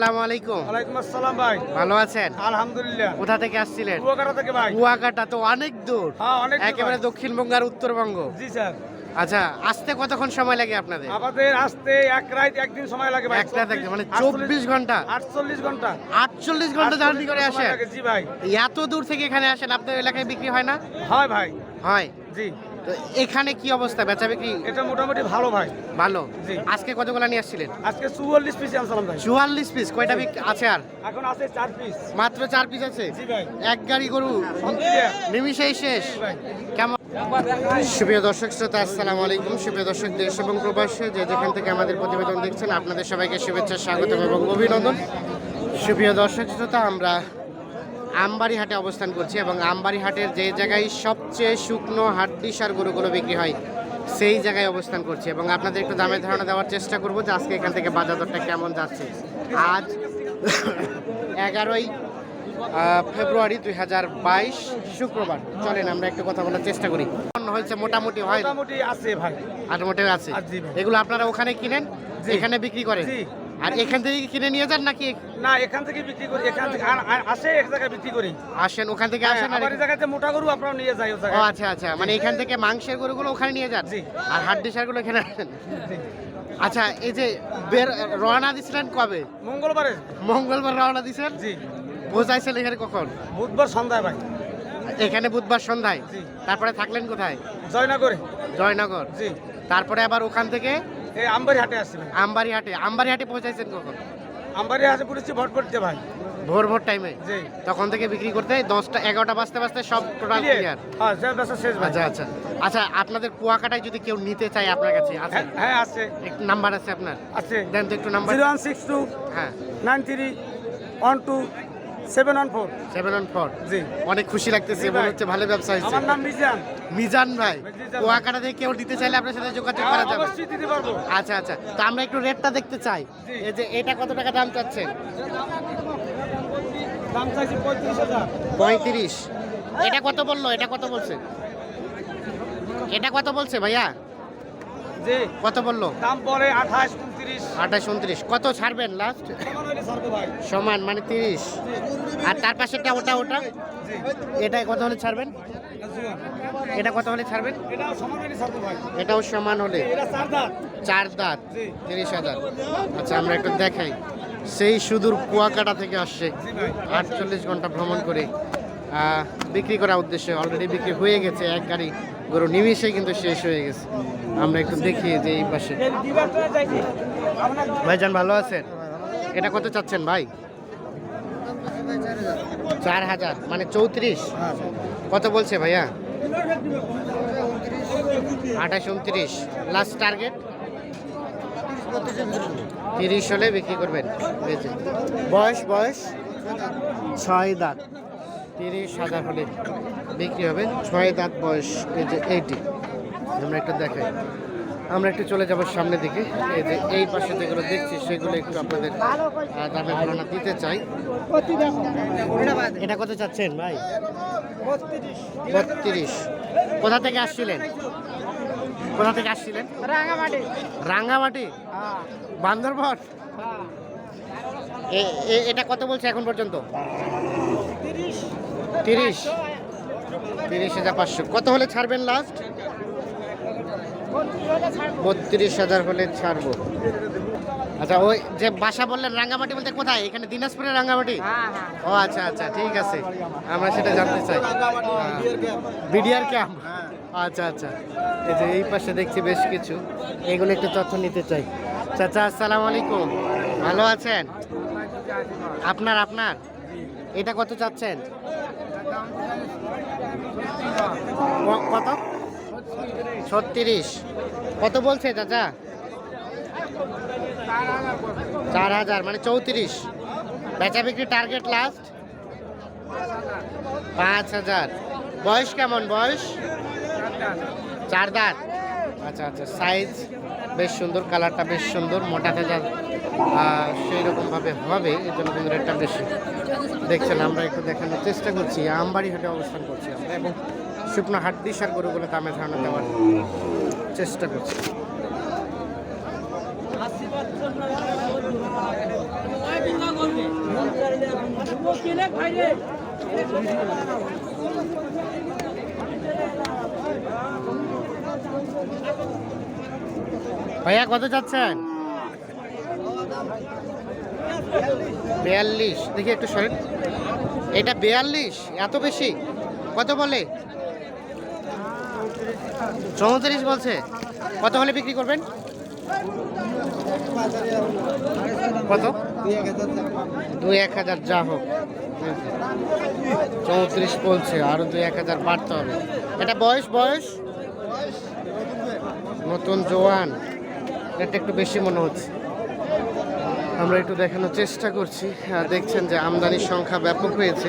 আসসালামু আলাইকুম। ওয়ালাইকুম আসসালাম ভাই। ভালো আছেন? আলহামদুলিল্লাহ। কোথা থেকে আসছিলেন? কুয়াকাটা থেকে ভাই। কুয়াকাটা তো অনেক দূর। হ্যাঁ অনেক একেবারে দক্ষিণবঙ্গ আর উত্তরবঙ্গ। জি স্যার। আচ্ছা আসতে কতক্ষণ সময় লাগে আপনাদের? আমাদের আসতে এক রাত একদিন সময় লাগে ভাই। একটা থেকে মানে চব্বিশ ঘণ্টা? আটচল্লিশ ঘণ্টা। আটচল্লিশ ঘণ্টা জার্নি করে 48 আসেন? জি ভাই। এত দূর থেকে এখানে আসেন আপনার এলাকায় বিক্রি হয় না? হয় ভাই। হয়? জি। তো এখানে কি অবস্থা? বেচা বিক্রি এটা মোটামুটি ভালো ভাই। ভালো? জি। আজকে কতগুলো নিয়ে আসছিলেন? আজকে চুয়াল্লিশ পিস আনসালাম ভাই। চুয়াল্লিশ পিস কয়টা বিক আছে আর? এখন আছে চার পিস। মাত্র চার পিস আছে? জি ভাই। এক গাড়ি গরু। নিমিশেই শেষ। কেমন? সুপ্রিয় দর্শক শ্রোতা আসসালামু আলাইকুম। সুপ্রিয় দর্শক দেশ এবং প্রবাসে যে যেখান থেকে আমাদের প্রতিবেদন দেখছেন আপনাদের সবাইকে শুভেচ্ছা স্বাগত এবং অভিনন্দন। সুপ্রিয় দর্শক শ্রোতা আমরা আমবাড়ি হাটে অবস্থান করছি এবং আমবাড়ি হাটের যে জায়গায় সবচেয়ে শুকনো হাড্ডি সার গরুগুলো বিক্রি হয় সেই জায়গায় অবস্থান করছি। এবং আপনাদের একটু দামের ধারণা দেওয়ার চেষ্টা করব যে আজকে এখান থেকে বাজার দরটা কেমন যাচ্ছে। আজ এগারোই ফেব্রুয়ারি দুই হাজার বাইশ শুক্রবার। চলেন আমরা একটু কথা বলার চেষ্টা করি। হয়েছে মোটামুটি হয়? মোটামুটি আছে ভাই। আর মোটে আছে। এগুলো আপনারা ওখানে কিনেন? এখানে বিক্রি করেন। আর এখান থেকে কিনে নিয়ে যান নাকি? না এখান থেকে বিক্রি করি এখান থেকে আসে এক জায়গায় বিক্রি করি। আসেন ওখান থেকে হ্যাঁ, আসেন আর এই জায়গাতে মোটা গরু আপনারা নিয়ে যাই ও জায়গায়। আচ্ছা আচ্ছা মানে এখান থেকে মাংসের গরুগুলো ওখানে নিয়ে যান। আর হাড্ডি সারগুলো এখানে আসেন? আচ্ছা এই যে বের রওনা দিছিলেন কবে? মঙ্গলবারে। মঙ্গলবার রওনা দিছেন? জি। পৌঁছাইছেন এখানে কখন? বুধবার সন্ধ্যায় ভাই। এখানে বুধবার সন্ধ্যায়? তারপরে থাকলেন কোথায়? জয়নগরে। জয়নগর? জি। তারপরে আবার ওখান থেকে এই আমবাড়ি হাটে আসছি ভাই আমবাড়ি হাটে আমবাড়ি হাটে পৌঁছাইছেন কখন? আমবাড়ি হাটে পড়েছি ভট করতে ভাই। ভোর ভোর টাইমে? তখন থেকে বিক্রি করতে দশটা এগারোটা বাজতে বাজতে সব টোটাল ক্লিয়ার হ্যাঁ ভাই। আচ্ছা আচ্ছা। আচ্ছা আপনাদের কুয়াকাটায় যদি কেউ নিতে চায় আপনার কাছে আছে? হ্যাঁ, হ্যাঁ আছে। একটু নাম্বার আছে আপনার? আছে। দেন তো একটু number zero one six two হ্যাঁ। Nine three one two seven one four. Seven one four. জি। অনেক খুশি লাগতেছে মনে হচ্ছে ভালো ব্যবসা হয়েছে। আমার নাম মিজান। মিজান ভাই। কুয়াকাটা থেকে কেউ নিতে চাইলে আপনার সাথে যোগাযোগ করা যাবে? অবশ্যই দিতে পারব। আচ্ছা আচ্ছা। তো আমরা একটু রেটটা দেখতে চাই। এই যে এটা কত টাকা দাম চাচ্ছেন? দাম চাইছি পঁয়ত্রিশ হাজার। পঁয়ত্রিশ। এটা কত বলল? এটা কত বলছে? এটা কত বলছে ভাইয়া? জি। কত বলল? দাম পরে আঠাশ উনত্রিশ। আঠাশ উনত্রিশ। কত ছাড়বেন লাস্ট সমান মানে তিরিশ। আর তার পাশেরটা ওটা ওটা? এটা কত হলে ছাড়বেন? এটা কত হলে ছাড়বেন? এটাও সমান হলে। চার দাঁত। তিরিশ হাজার। আচ্ছা আমরা একটু দেখাই। সেই সুদূর কুয়াকাটা থেকে আসছে। আটচল্লিশ ঘণ্টা ভ্রমণ করে। বিক্রি করার উদ্দেশ্যে অলরেডি বিক্রি হয়ে গেছে, এক গাড়ি গরু নিমিশে কিন্তু শেষ হয়ে গেছে। আমরা একটু দেখি যে এই পাশে। ভাইজান, ভালো আছেন? এটা কত চাচ্ছেন ভাই? চার হাজার মানে চৌত্রিশ? কত বলছে ভাইয়া? আঠাশ উনত্রিশ। লাস্ট টার্গেট তিরিশ হলে বিক্রি করবেন। বয়স বয়স? ছয় দাঁত। তিরিশ হাজার হলে বিক্রি হবে। ছয় দাঁত বয়স এই যে এইটি। আমরা একটু দেখাই। আমরা একটু চলে যাব সামনের দিকে। এই যে এই পাশে যেগুলো দেখছি সেগুলো একটু আপনাদের দামের ধারণা দিতে চাই। এটা কত চাচ্ছেন ভাই? বত্রিশ। কোথা থেকে আসছিলেন? কোথা থেকে আসছিলেন? রাঙামাটি। রাঙ্গামাটি বান্দরবন? এ- এ- এটা কত বলছে এখন পর্যন্ত? তিরিশ। তিরিশ হাজার পাঁচশো। কত হলে ছাড়বেন লাস্ট বত্রিশ হাজার হলে ছাড়বো। আচ্ছা ওই যে বাসা বললেন রাঙ্গামাটি বলতে কোথায়? এখানে দিনাজপুরের রাঙ্গামাটি? ও আচ্ছা আচ্ছা ঠিক আছে। আমরা সেটা জানতে চাই। BDR camp. আচ্ছা আচ্ছা। এই যে এই পাশে দেখছি বেশ কিছু। এগুলো একটু তথ্য নিতে চাই। চাচা আসসালামু আলাইকুম। ভালো আছেন? আপনার আপনার? এটা কত চাচ্ছেন? কত? ছত্রিশ। কত বলছে চাচা? চার হাজার মানে চৌত্রিশ। বেচা বিক্রি টার্গেট লাস্ট পাঁচ হাজার। বয়স কেমন বয়স? চার দাঁত। আচ্ছা আচ্ছা সাইজ বেশ সুন্দর কালারটা বেশ সুন্দর, মোটা তাজা। সেই রকমভাবে হবে এই জন্য কিন্তু রেটটা বেশি। দেখছেন, আমরা একটু দেখানোর চেষ্টা করছি আমবাড়ি হাটে অবস্থান করছি আমরা, এবং শুকনো হাট দিশার গরুগুলো দামে ধারণা দেওয়ার চেষ্টা করছি। ভাইয়া, কত চাচ্ছেন? বিয়াল্লিশ। দেখি একটু সরেন। এটা বিয়াল্লিশ, এত বেশি? কত বলে? চৌত্রিশ বলছে। কত হলে বিক্রি করবেন? কত? দুই এক হাজার, যা হোক। চৌত্রিশ বলছে, আরও দুই এক হাজার বাড়তে হবে। এটা বয়স বয়স? নতুন জোয়ান। এটা একটু বেশি মনে হচ্ছে। আমরা একটু দেখানোর চেষ্টা করছি। দেখছেন যে আমদানির সংখ্যা ব্যাপক হয়েছে।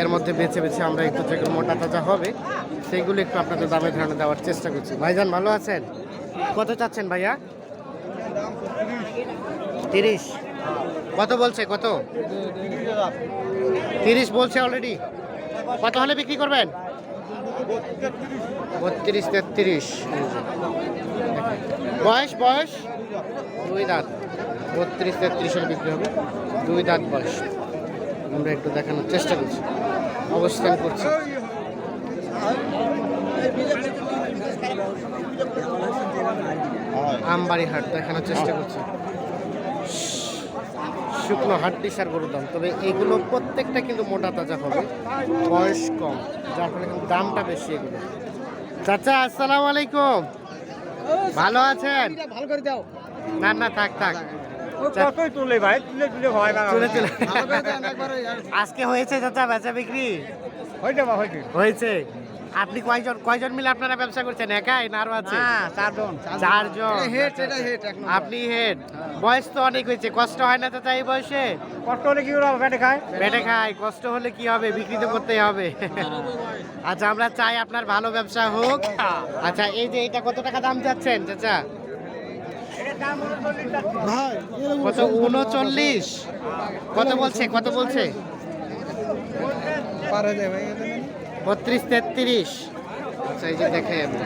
এর মধ্যে বেছে বেছে আমরা একটু যেগুলো মোটা তাজা হবে সেইগুলো একটু আপনাদের দামে ধারণা দেওয়ার চেষ্টা করছি। ভাইজান, ভালো আছেন? কত চাচ্ছেন ভাইয়া? তিরিশ। কত বলছে? কত? তিরিশ বলছে অলরেডি কত হলে বিক্রি করবেন? বত্রিশ, তেত্রিশ। বয়স বয়স? দুই দাঁত। বত্রিশ, তেত্রিশের বিক্রি হবে। দুই দাঁত বয়স। আমরা একটু দেখানোর চেষ্টা করছি। অবস্থান করছি। আমবাড়ি হাট দেখানোর চেষ্টা করছি। শুকনো হাট দিশার গরুর দাম। তবে এগুলো প্রত্যেকটা কিন্তু মোটা তাজা হবে। বয়স কম যার ফলে কিন্তু দামটা বেশি এগুলো। চাচা আসসালামু আলাইকুম। ভালো আছেন? ভালো করে দাও না না থাক থাক। কতই তুলে ভাই? তুলে তুলে না তুলে তুলে। আজকে হয়েছে চাচা বেচা বিক্রি? হয়ে হয়েছে। আপনি কয়জন কয়জন মিলে আপনারা ব্যবসা করছেন? একাই না আরও আছে? চারজন। চারজন। হেড এটা হেড এক আপনি হেড বয়স তো অনেক হয়েছে কষ্ট হয় না তো এই বয়সে? কষ্ট হলে কি হবে পেটে খায়? পেটে খায় কষ্ট হলে কি হবে? বিক্রি তো করতেই হবে। আচ্ছা আমরা চাই আপনার ভালো ব্যবসা হোক। আচ্ছা এই যে এটা কত টাকা দাম চাচ্ছেন চাচা? কত? উনচল্লিশ? কত বলছে? কত বলছে? বত্রিশ তেত্রিশ। আচ্ছা এই যে দেখাই আমি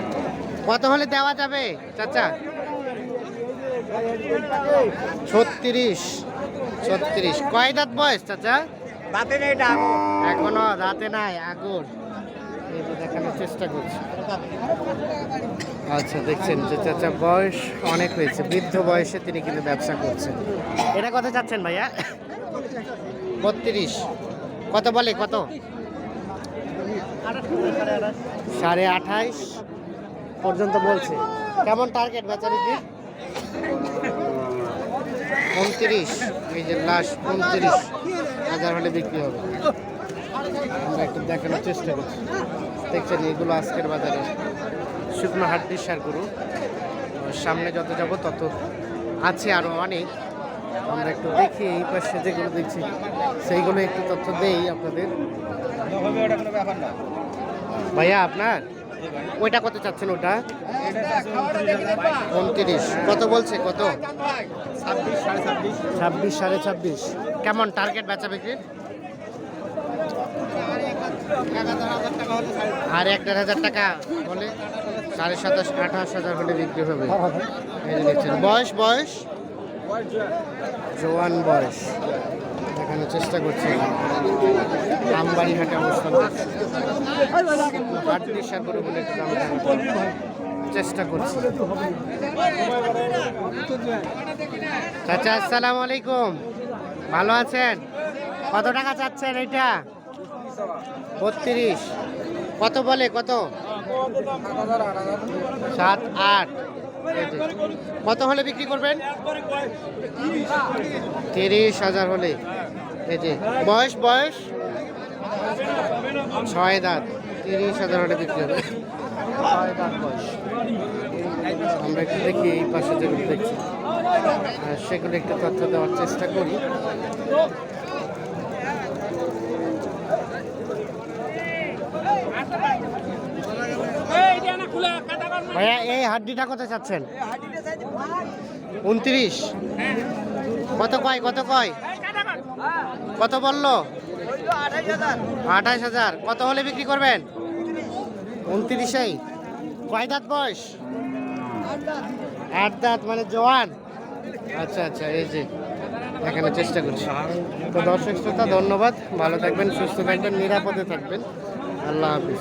কত হলে দেওয়া যাবে চাচা? ছত্রিশ ছত্রিশ। কয় দাঁত বয়স চাচা? তাতে নেই এটা এখনও রাতে নাই আগর যে দেখানোর চেষ্টা করছি। আচ্ছা দেখছেন যে চাচা বয়স অনেক হয়েছে। বৃদ্ধ বয়সে তিনি কিন্তু ব্যবসা করছেন। এটা কত চাচ্ছেন ভাইয়া? বত্রিশ। কত বলে কত? সাড়ে আঠাইশ পর্যন্ত বলছে। কেমন টার্গেট বেচা বিক্রি? উনত্রিশ, এই যে লাস্ট উনত্রিশ হাজার হলে বিক্রি হবে। আমরা একটু দেখানোর চেষ্টা করছি। দেখছেন, এগুলো আজকের বাজারে। শুকনো হাড্ডি সার গরু। সামনে যত যাব তত আছে আরও অনেক। আমরা একটু দেখি, এই পাশে যেগুলো দেখছি, সেইগুলো একটু তথ্য দেই আপনাদের। ভাইয়া, আপনার? ওইটা কত চাচ্ছেন ওটা? উনত্রিশ। কত বলছে, কত? ছাব্বিশ সাড়ে ছাব্বিশ। কেমন টার্গেট বেচা বিক্রির? আর এক দেড় হাজার টাকা হলে সাড়ে সাতাশ, আঠাশ হাজার হলে বিক্রি হবে। বয়স বয়স? জোয়ান বয়স। দেখানোর চেষ্টা করছি আমবাড়ি অবস্থান করছি। করে বলে চেষ্টা করছি। চাচা, আসসালাম আলাইকুম। ভালো আছেন? কত টাকা চাচ্ছেন এইটা? বত্রিশ। কত বলে, কত? সাত, আট। কত হলে বিক্রি করবেন? তিরিশ হাজার হলে। এই বয়স বয়স? ছয় দাঁত। তিরিশ হাজার হলে বিক্রি হবে। আমরা একটু দেখি, এই পাশে যেগুলো দেখছি। সেগুলো একটু তথ্য দেওয়ার চেষ্টা করি। ভাইয়া, এই হাড্ডিটা কত চাচ্ছেন? উনত্রিশ। কত কয় কত কয়? কত বলল? আঠাইশ হাজার। কত হলে বিক্রি করবেন? উনত্রিশেই। কয় দাঁত বয়স? আট দাঁত মানে জওয়ান আচ্ছা আচ্ছা এই যে, দেখানোর চেষ্টা করছি। তো দর্শক শ্রোতা, ধন্যবাদ। ভালো থাকবেন, সুস্থ থাকবেন, নিরাপদে থাকবেন। আল্লাহ হাফিজ।